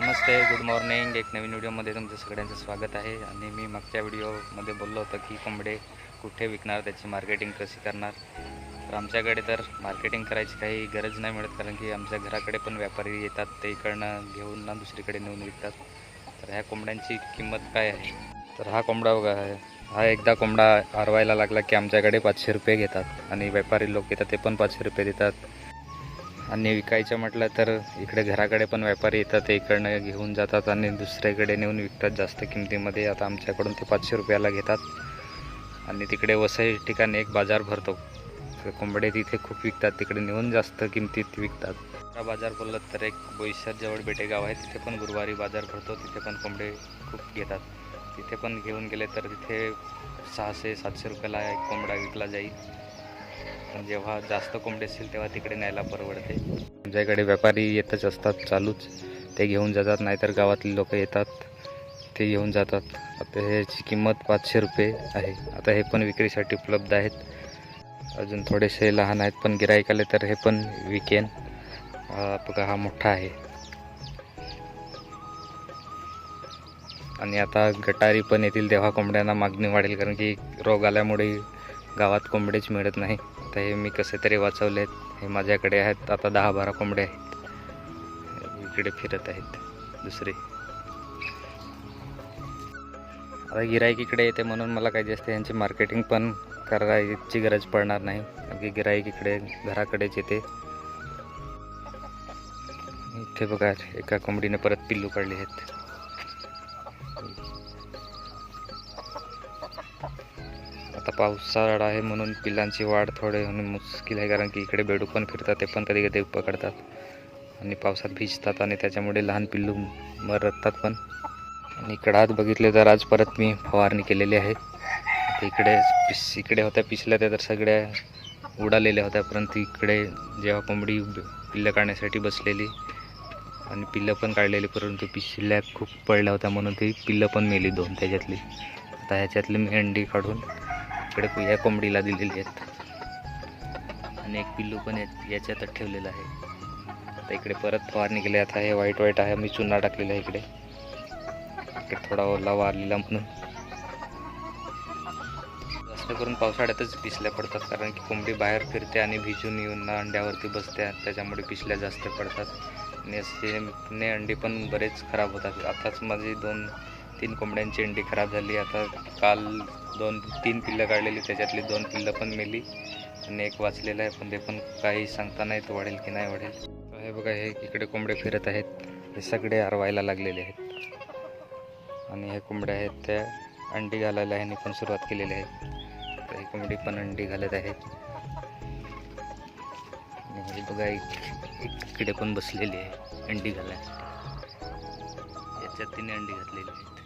नमस्ते good morning एक नवीन व्हिडिओमध्ये तुमचं सगळ्यांचं स्वागत आहे. आणि मी मागच्या व्हिडिओमध्ये बोललो होतो की कोंबडे कुठे विकणार त्याची मार्केटिंग कशी करणार? तर आमच्याकडे तर मार्केटिंग करायची काही गरज नाही मिळत कारण की आमच्या घराकडे पण व्यापारी येतात. ते इकडनं घेऊन ना दुसरीकडे नेऊन विकतात. तर ह्या कोंबड्यांची किंमत काय आहे? तर हा कोंबडा बघा आहे हा एकदा कोंबडा हरवायला लागला की आमच्याकडे पाचशे रुपये घेतात. आणि व्यापारी लोक येतात ते पण पाचशे रुपये देतात. आणि विकायचं म्हटलं तर इकडे घराकडे पण व्यापारी येतात इकडनं घेऊन जातात आणि दुसऱ्याकडे नेऊन विकतात जास्त किमतीमध्ये. आता आमच्याकडून ते पाचशे रुपयाला घेतात. आणि तिकडे वसई ठिकाणी एक बाजार भरतो. तर कोंबडे तिथे खूप विकतात. तिकडे नेऊन जास्त किमतीत विकतात. बाजार बोललं तर एक बोईसर बेटेगाव गाव आहे. तिथे पण गुरुवारी बाजार भरतो. तिथे पण कोंबडे खूप घेतात. तिथे पण घेऊन गेले तर तिथे सहाशे सातशे रुपयाला एक कोंबडा विकला जाईल. पण जेव्हा जास्त कोंबडी असतील तेव्हा तिकडे न्यायला परवडते. आमच्याकडे व्यापारी येतच असतात चालूच. ते घेऊन जातात नाहीतर गावातले लोक येतात. ते घेऊन जातात. आता ह्याची किंमत पाचशे रुपये आहे. आता हे पण विक्रीसाठी उपलब्ध आहेत. अजून थोडेसे लहान आहेत पण गिराईक आले तर हे पण विकेन. अं, बघा हा मोठा आहे. आणि आता गटारी पण येतील तेव्हा कोंबड्यांना मागणी वाढेल कारण की रोग आल्यामुळे गावात कोंबडेच मिळत नाही. आता हे मी कसे तरी वाचवले आहेत हे माझ्याकडे आहेत. आता दहा बारा कोंबडे आहेत. इकडे फिरत आहेत. दुसरे. आता गिराईक इकडे येते म्हणून मला काही जास्त यांची मार्केटिंग पण करायची गरज पडणार नाही. कारण की गिराईक इकडे घराकडेच येते. इथे बघा एका कोंबडीने परत पिल्लू काढले आहेत. पावसाळा आहे म्हणून पिल्लांची वाढ थोडे होणे मुश्किल आहे कारण की इकडे बेडू पण फिरतात ते पण कधी कधी पकडतात. आणि पावसात भिजतात आणि त्याच्यामुळे लहान पिल्लू मरतात पण. आणि इकडं आज बघितले तर आज परत मी फवारणी केलेली आहे. इकडे पिस इकडे होत्या पिसल्या त्या तर सगळ्या उडालेल्या होत्या परंतु इकडे जेव्हा कोंबडी पिल्लं काढण्यासाठी बसलेली आणि पिल्लं पण काढलेली परंतु पिशल्या खूप पडल्या होत्या म्हणून ती पिल्लं पण मेली दोन त्याच्यातली. आता ह्याच्यातली मी अंडी काढून इकडे या कोंबडीला दिलेली आहेत. आणि एक पिल्लू पण या- याच्यातच ठेवलेलं आहे. आता इकडे परत फवारणी केली आता हे वाईट वाईट आहे मी चुना टाकलेला आहे इकडे. इकडे थोडा ओला वारलेला म्हणून. जास्त करून पावसाळ्यातच पिसल्या पडतात कारण की कोंबडी बाहेर फिरते आणि भिजून येऊन अंड्यावरती बसते त्याच्यामुळे पिसल्या जास्त पडतात. आणि असे ने अंडी पण बरेच खराब होतात. आताच माझे दोन तीन कोंबड्यांची अंडी खराब झाली. आता काल दोन तीन पिल्लं काढलेली त्याच्यातली दोन पिल्लं पण मेली आणि एक वाचलेलं आहे पण ते पण काही सांगता नाही तो वाढेल की नाही वाढेल. हे बघा हे इकडे कोंबडे फिरत आहेत. हे सगळे आरवायला लागलेले आहेत. आणि हे कोंबड्या आहेत त्या अंडी घालायला ह्यांनी पण सुरुवात केलेली आहे. तर कोंबडी पण अंडी घालत आहेत. आणि हे बघा एक इकडे पण बसलेली आहे अंडी घालायला. याच्यात तिने अंडी घातलेली आहे.